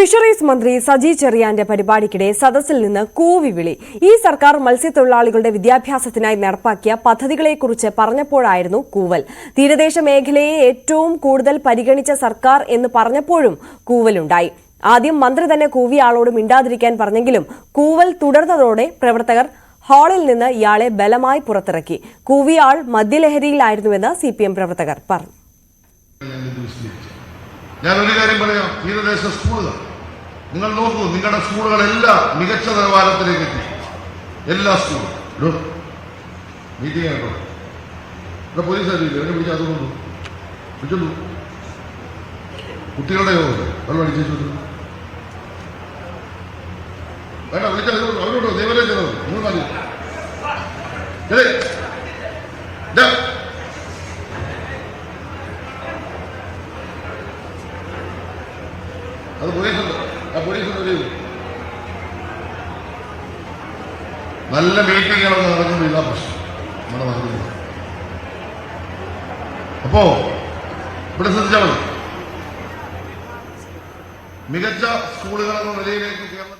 Fisheries മന്ത്രി സജി ചെറിയാന്റെ പരിപാടിക്കിടെ സദസ്സിൽ നിന്ന് കൂവിവിളി ഈ സർക്കാർ മത്സ്യത്തൊഴിലാളികളുടെ വിദ്യാഭ്യാസത്തിനായി നടപ്പാക്കിയ പദ്ധതികളെക്കുറിച്ച് പറഞ്ഞപ്പോഴായിരുന്നു കൂവൽ. തീരദേശ മേഖലയെ ഏറ്റവും കൂടുതൽ പരിഗണിച്ച സർക്കാർ എന്ന് പറഞ്ഞപ്പോഴും കൂവലുണ്ടായി. ആദ്യം മന്ത്രി തന്നെ കൂവിയാളോട് മിണ്ടാതിരിക്കാൻ പറഞ്ഞെങ്കിലും കൂവൽ തുടർന്നതോടെ പ്രവർത്തകർ ഹാളിൽ നിന്ന് ഇയാളെ ബലമായി പുറത്തിറക്കി. കൂവിയാൾ മദ്യലഹരിയിലായിരുന്നുവെന്ന് സി പി എം പ്രവർത്തകർ പറഞ്ഞു. ഞാൻ ഒരു കാര്യം പറയാം. തീരദേശ സ്കൂളുകൾ നിങ്ങൾ നോക്കൂ നിങ്ങളുടെ സ്കൂളുകളെല്ലാം മികച്ച നിലവാരത്തിലേക്ക് എത്തി. എല്ലാ സ്കൂളും. മീറ്റിംഗ് ആയിട്ടോ ഇവിടെ പോലീസ് അറിയില്ല എന്നെ വിളിച്ചാൽ അതുകൊണ്ടു. വിളിച്ചോളൂ. കുട്ടികളുടെ യോഗം വെള്ളം അടിച്ചു വേണ്ട വിളിച്ചാൽ അവരോട് ദേവരെ ചെയ്തത്? നിങ്ങൾ മതി അത് ഒരു നല്ല മീറ്റിങ്ങുകളൊക്കെ നടക്കുന്നു ഇതാ പ്രശ്നം. നമ്മുടെ മതി അപ്പോ ഇവിടെ ശ്രദ്ധിച്ചാൽ മികച്ച സ്കൂളുകൾ എന്ന നിലയിലേക്ക് കേരളത്തിൽ